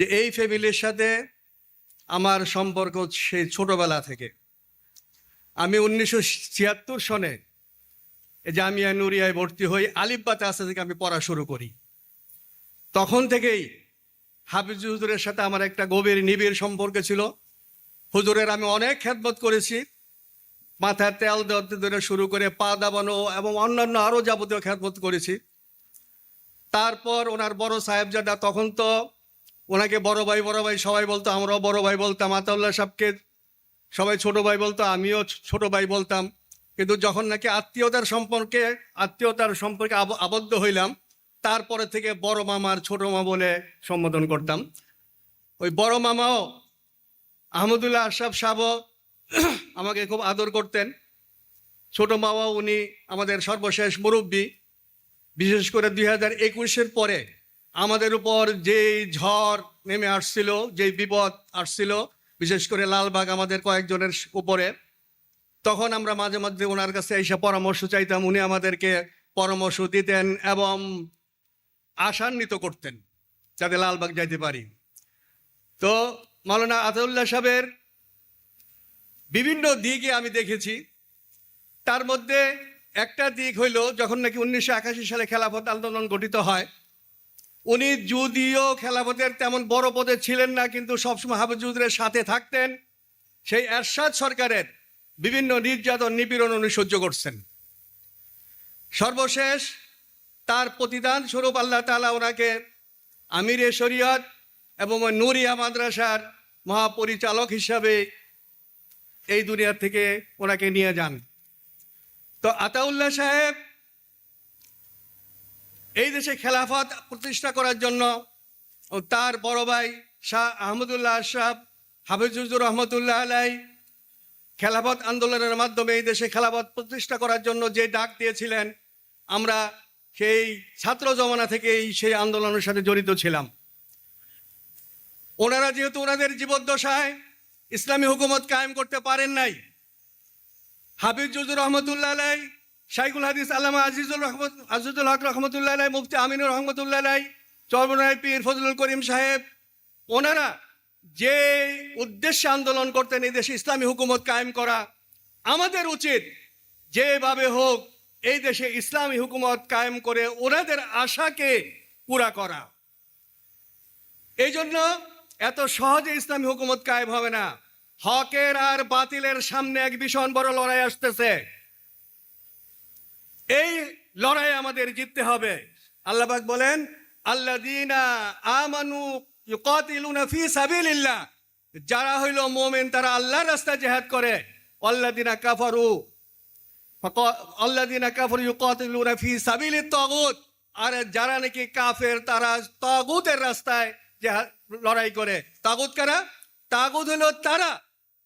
যে এই ফ্যামিলির সাথে আমার সম্পর্ক সেই ছোটবেলা থেকে। আমি উনিশশো ছিয়াত্তর সনে জামিয়া নুরিয়ায় ভর্তি হই আলিব্বাতে আসা থেকে আমি পড়া শুরু করি। তখন থেকেই হাফিজ হুজুরের সাথে আমার একটা গভীর নিবিড় সম্পর্ক ছিল। হুজুরের আমি অনেক খেদমত করেছি। মাথায় তেল দেওয়া ধরে শুরু করে পা দাবানো এবং অন্যান্য আরও যাবতীয় খেদমত করেছি। তারপর ওনার বড় সাহেবজাদা তখন তো ওনাকে বড় ভাই বড় ভাই সবাই বলতো, আমরাও বড় ভাই বলতাম, আতাউল্লাহ সাহেবকে সবাই ছোট ভাই বলতো, আমিও ছোট ভাই বলতাম। কিন্তু যখন নাকি আত্মীয়তার সম্পর্কে আত্মীয়তার সম্পর্কে আব- আবদ্ধ হইলাম, তারপরে থেকে বড় মামার ছোট মা বলে সম্বোধন করতাম। ওই বড় মামাও আহমদুল্লাহ আশরাফ সাহেবও আমাকে খুব আদর করতেন। ছোট মামাও উনি আমাদের সর্বশেষ মুরব্বী। বিশেষ করে দুই হাজার একুশের পরে আমাদের উপর যেই ঝড় নেমে আসছিল, যেই বিপদ আসছিল, বিশেষ করে লালবাগ আমাদের কয়েকজনের উপরে, তখন আমরা মাঝে মধ্যে ওনার কাছে এসে পরামর্শ চাইতাম, উনি আমাদেরকে পরামর্শ দিতেন এবং আশান্বিত করতেন যাতে লালবাগ যাইতে পারি। তো মাওলানা আতাউল্লাহ সাহেবের বিভিন্ন দিকে আমি দেখেছি। তার মধ্যে একটা দিক হইল, যখন নাকি উনিশশো একাশি সালে খেলাফত আন্দোলন গঠিত হয় উনি যদিও খেলাফতের তেমন বড় পদে ছিলেন না, কিন্তু সবসময় হাফিজুদ্দের সাথে থাকতেন। সেই এরশাদ সরকারের বিভিন্ন নির্যাতন, নিপীড়ন উনি সহ্য করছেন। সর্বশেষ তার প্রতিদান স্বরূপ আল্লাহ তাআলা ওনাকে আমিরে শরিয়ত এবং নুরিয়া মাদ্রাসার মহাপরিচালক হিসাবে এই দুনিয়া থেকে ওনাকে নিয়ে যান। তো আতাউল্লাহ সাহেব এই দেশে খেলাফত প্রতিষ্ঠা করার জন্য তার বড় ভাই শাহ আহমদুল্লাহ আশরাফ হাফিজুজুর রহমতুল্লাহ আলাই খেলাফত আন্দোলনের মাধ্যমে এই দেশে খেলাফত প্রতিষ্ঠা করার জন্য যে ডাক দিয়েছিলেন, আমরা সেই ছাত্র জমানা থেকেই সেই আন্দোলনের সাথে জড়িত ছিলাম। ওনারা যেহেতু ওনাদের জীবদ্দশায় ইসলামী হুকুমত কায়েম করতে পারেন নাই হাবিজুজুর রহমতুল্লাহ আলাই শাইকুল হাদিস আল্লামা আজিজুল রহমত আজিজুল হক রহমতুল্লাহ আলাই মুফতি আমিনুর রহমতুল্লাহ আলাই চরমনায় পীর ফজলুল করিম সাহেব, ওনারা যে উদ্দেশ্যে আন্দোলন করতেন এই দেশে ইসলামী হুকুমত কায়েম করা, আমাদের উচিত যেভাবে হোক এই দেশে ইসলামী হুকুমত কায়েম করে ওনাদের আশাকে পুরা করা। এই জন্য এত সহজে ইসলামী হুকুমত কায়েম হবে না। হকের আর বাতিলের সামনে এক ভীষণ বড় লড়াই আসতেছে। এই লড়াই আমাদের জিততে হবে। আল্লাহবাক বলেন আল্লাহ দিনা আমানু ফি সাবিলিল্লাহ। যারা হইল মোমেন, তারা আল্লাহর রাস্তায় জেহাদ করে। আল্লাহ দিনা কাফারু আল্লাহ দিনা কাফারু ইউকাতিলুনা ফি সাবিলিত তাগুত। আর যারা নাকি কাফের, তারা তাগুতের রাস্তায় জেহাদ, লড়াই করে। তাগুত কারা? তাগুত হলো তারা।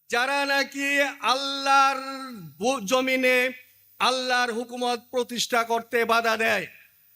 যারা নাকি আল্লাহর জমিনে আল্লাহর হুকুমত প্রতিষ্ঠা করতে বাধা দেয়।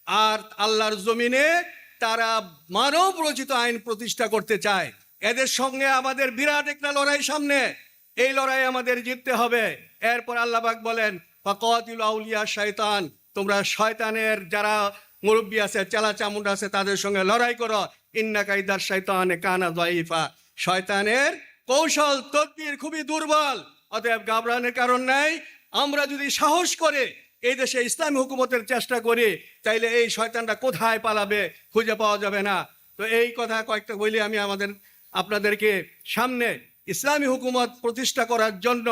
আর আল্লাহর জমিনে তারা মানব রচিত আইন প্রতিষ্ঠা করতে চায়। এদের সঙ্গে আমাদের বিরাট একটা লড়াই সামনে। এই লড়াই আমাদের জিততে হবে। এরপর আল্লাহবাক বলেন, ফাকাতিল আউলিয়া শয়তান তোমরা শয়তানের যারা মুরব্বী আছে, চেলা চামুন্ডা আছে, তাদের সঙ্গে লড়াই করো। ইন্না কাইদার শয়তান কানা দাইফা। শয়তানের কৌশল, তদবির খুবই দুর্বল। অতএব ঘাবড়ানোর কারণ নাই। আমরা যদি সাহস করে এই দেশে ইসলামী হুকুমতের চেষ্টা করি, তাইলে এই শয়তানটা কোথায় পালাবে খুঁজে পাওয়া যাবে না। তো এই কথা কয়েকটা বলি আমি আমাদের, আপনাদেরকে সামনে ইসলামী হুকুমত প্রতিষ্ঠা করার জন্য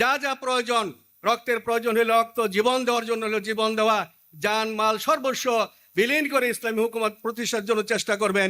যা যা প্রয়োজন, রক্তের প্রয়োজন হলে রক্ত, জীবন দেওয়ার জন্য হলো জীবন দেওয়া, যান, মাল সর্বস্ব বিলীন করে ইসলামী হুকুমত প্রতিষ্ঠার জন্য চেষ্টা করবেন।